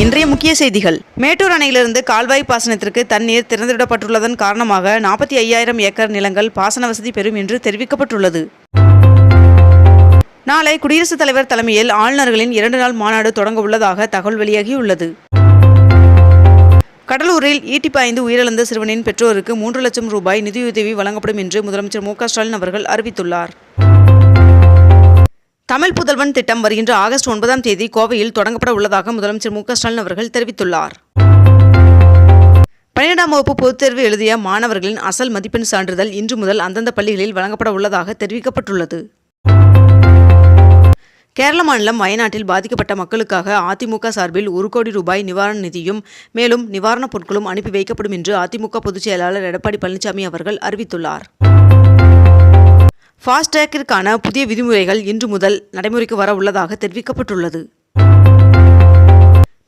இன்றைய முக்கிய செய்திகள். மேட்டூர் அணையிலிருந்து கால்வாய் பாசனத்திற்கு தண்ணீர் திறந்துவிடப்பட்டுள்ளதன் காரணமாக நாற்பத்தி ஐயாயிரம் ஏக்கர் நிலங்கள் பாசன வசதி பெறும் என்று தெரிவிக்கப்பட்டுள்ளது. நாளை குடியரசுத் தலைவர் தலைமையில் ஆளுநர்களின் இரண்டு நாள் மாநாடு தொடங்க உள்ளதாக தகவல் வெளியாகியுள்ளது. கடலூரில் ஈட்டி பாய்ந்து உயிரிழந்த சிறுவனின் பெற்றோருக்கு மூன்று லட்சம் ரூபாய் நிதியுதவி வழங்கப்படும் என்று முதலமைச்சர் மு க ஸ்டாலின் அவர்கள் அறிவித்துள்ளார். தமிழ் புதல்வன் திட்டம் வருகின்ற ஆகஸ்ட் ஒன்பதாம் தேதி கோவையில் தொடங்கப்பட உள்ளதாக முதலமைச்சர் மு க ஸ்டாலின் அவர்கள் தெரிவித்துள்ளார். பன்னிரெண்டாம் வகுப்பு பொதுத் தேர்வு எழுதிய மாணவர்களின் அசல் மதிப்பெண் சான்றிதழ் இன்று முதல் அந்தந்த பள்ளிகளில் வழங்கப்பட உள்ளதாக தெரிவிக்கப்பட்டுள்ளது. கேரள மாநிலம் வயநாட்டில் பாதிக்கப்பட்ட மக்களுக்காக அதிமுக சார்பில் ஒரு கோடி ரூபாய் நிவாரண நிதியும் மேலும் நிவாரணப் பொருட்களும் அனுப்பி வைக்கப்படும் என்று அதிமுக பொதுச் செயலாளர் எடப்பாடி பழனிசாமி அவர்கள் அறிவித்துள்ளார். ஃபாஸ்டேக்கிற்கான புதிய விதிமுறைகள் இன்று முதல் நடைமுறைக்கு வர உள்ளதாக தெரிவிக்கப்பட்டுள்ளது.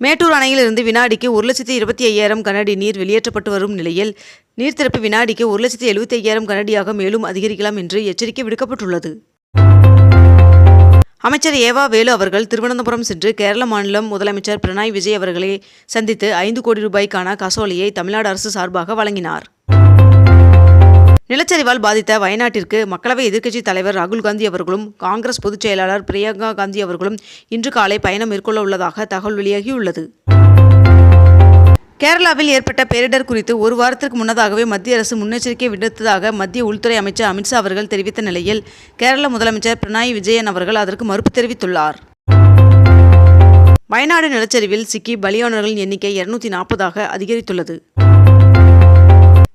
மேட்டூர் அணையிலிருந்து வினாடிக்கு ஒரு லட்சத்தி இருபத்தி ஐயாயிரம் கனஅடி நீர் வெளியேற்றப்பட்டு வரும் நிலையில் நீர்த்திறப்பு வினாடிக்கு ஒரு லட்சத்தி எழுபத்தி ஐயாயிரம் கனஅடியாக மேலும் அதிகரிக்கலாம் என்று எச்சரிக்கை விடுக்கப்பட்டுள்ளது. அமைச்சர் ஏவா வேலு அவர்கள் திருவனந்தபுரம் சென்று கேரள மாநிலம் முதலமைச்சர் பினராயி விஜய் அவர்களை சந்தித்து ஐந்து கோடி ரூபாய்க்கான காசோலையை தமிழ்நாடு அரசு சார்பாக வழங்கினார். நிலச்சரிவால் பாதித்த வயநாட்டிற்கு மக்களவை எதிர்க்கட்சித் தலைவர் ராகுல் காந்தி அவர்களும் காங்கிரஸ் பொதுச் செயலாளர் பிரியங்கா காந்தி அவர்களும் இன்று காலை பயணம் மேற்கொள்ள உள்ளதாக தகவல் வெளியாகியுள்ளது. கேரளாவில் ஏற்பட்ட பேரிடர் குறித்து ஒரு வாரத்திற்கு முன்னதாகவே மத்திய அரசு முன்னெச்சரிக்கை விடுத்ததாக மத்திய உள்துறை அமைச்சர் அமித்ஷா அவர்கள் தெரிவித்த நிலையில் கேரள முதலமைச்சர் பினராயி விஜயன் அவர்கள் அதற்கு மறுப்பு தெரிவித்துள்ளார். வயநாடு நிலச்சரிவில் சிக்கி பலியானவர்களின் எண்ணிக்கை இருநூத்தி நாற்பதாக அதிகரித்துள்ளது.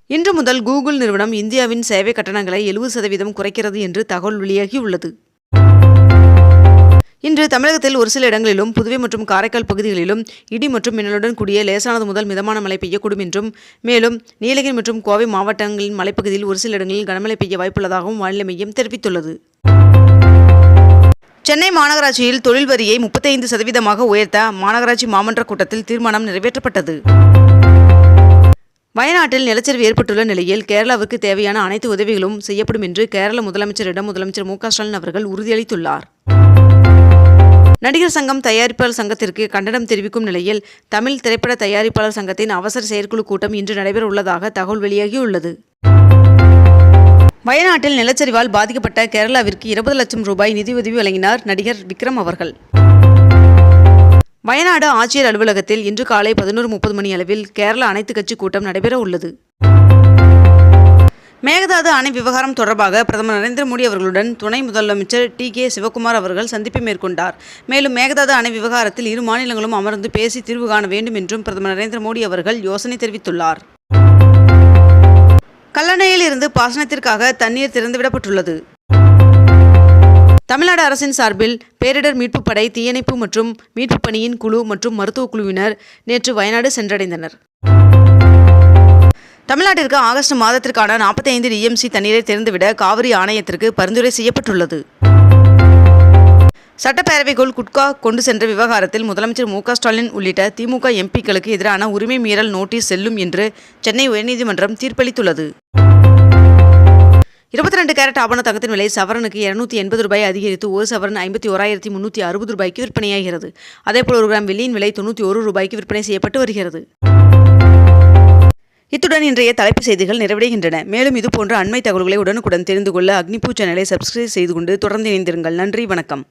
இன்று முதல் கூகுள் நிறுவனம் இந்தியாவின் சேவை கட்டணங்களை எழுபது சதவீதம் குறைக்கிறது என்று தகவல் வெளியாகியுள்ளது இன்று தமிழகத்தில் ஒரு சில இடங்களிலும் புதுவை மற்றும் காரைக்கால் பகுதிகளிலும் இடி மற்றும் மின்னலுடன் கூடிய லேசானது முதல் மிதமான மழை பெய்யக்கூடும் என்றும் மேலும் நீலகிரி மற்றும் கோவை மாவட்டங்களின் மலைப்பகுதியில் ஒரு சில இடங்களில் கனமழை பெய்ய வாய்ப்புள்ளதாகவும் வானிலை மையம் தெரிவித்துள்ளது. சென்னை மாநகராட்சியில் தொழில் வரியை முப்பத்தைந்து சதவீதமாக உயர்த்த மாநகராட்சி மாமன்ற கூட்டத்தில் தீர்மானம் நிறைவேற்றப்பட்டது. வயநாட்டில் நிலச்சரிவு ஏற்பட்டுள்ள நிலையில் கேரளாவுக்கு தேவையான அனைத்து உதவிகளும் செய்யப்படும் என்று கேரள முதலமைச்சரிடம் முதலமைச்சர் மு ஸ்டாலின் அவர்கள் உறுதியளித்துள்ளார். நடிகர் சங்கம் தயாரிப்பாளர் சங்கத்திற்கு கண்டனம் தெரிவிக்கும் நிலையில் தமிழ் திரைப்பட தயாரிப்பாளர் சங்கத்தின் அவசர செயற்குழு கூட்டம் இன்று நடைபெற உள்ளதாக தகவல் வெளியாகியுள்ளது. வயநாட்டில் நிலச்சரிவால் பாதிக்கப்பட்ட கேரளாவிற்கு இருபது லட்சம் ரூபாய் நிதியுதவி வழங்கினார் நடிகர் விக்ரம் அவர்கள். வயநாடு ஆட்சியர் அலுவலகத்தில் இன்று காலை பதினோரு முப்பது மணி அளவில் கேரள அனைத்து கட்சி கூட்டம் நடைபெற உள்ளது. மேகதாது அணை விவகாரம் தொடர்பாக பிரதமர் நரேந்திர மோடி அவர்களுடன் துணை முதலமைச்சர் டி கே சிவகுமார் அவர்கள் சந்திப்பை மேற்கொண்டார். மேலும் மேகதாது அணை விவகாரத்தில் இரு மாநிலங்களும் அமர்ந்து பேசி தீர்வு காண வேண்டும் என்றும் பிரதமர் நரேந்திர மோடி அவர்கள் யோசனை தெரிவித்துள்ளார். கல்லணையில் இருந்து பாசனத்திற்காக தண்ணீர் திறந்துவிடப்பட்டுள்ளது. தமிழ்நாடு அரசின் சார்பில் பேரிடர் மீட்புப் படை தீயணைப்பு மற்றும் மீட்புப் பணியின் குழு மற்றும் மருத்துவக் குழுவினர் நேற்று வயநாடு சென்றடைந்தனர். தமிழ்நாட்டிற்கு ஆகஸ்ட் மாதத்திற்கான நாற்பத்தி ஐந்து டிஎம்சி தண்ணீரை திறந்துவிட காவிரி ஆணையத்திற்கு பரிந்துரை செய்யப்பட்டுள்ளது. சட்டப்பேரவைக்குள் குட்கா கொண்டு சென்ற விவகாரத்தில் முதலமைச்சர் மு ஸ்டாலின் உள்ளிட்ட திமுக எம்பிக்களுக்கு எதிரான உரிமை மீறல் நோட்டீஸ் செல்லும் என்று சென்னை உயர்நீதிமன்றம் தீர்ப்பளித்துள்ளது. இருபத்தி ரெண்டு கேரட் ஆபண தங்கத்தின் விலை சவரனுக்கு இருநூத்தி எண்பது ரூபாய் அதிகரித்து ஒரு சவரன் ஐம்பத்தி ஓராயிரத்தி முன்னூற்றி அறுபது ரூபாய்க்கு விற்பனையாகிறது. அதேபோல் ஒரு கிராம் வெள்ளியின் விலை தொண்ணூற்றி ஒரு ரூபாய்க்கு விற்பனை செய்யப்பட்டு வருகிறது. இத்துடன் இன்றைய தலைப்புச் செய்திகள் நிறைவடைகின்றன. மேலும் இதுபோன்ற அண்மை தகவல்களை உடனுக்குடன் தெரிந்து கொள்ள அக்னிபூ சேனலை சப்ஸ்கிரைப் செய்து கொண்டு தொடர்ந்து இணைந்திருங்கள். நன்றி வணக்கம்.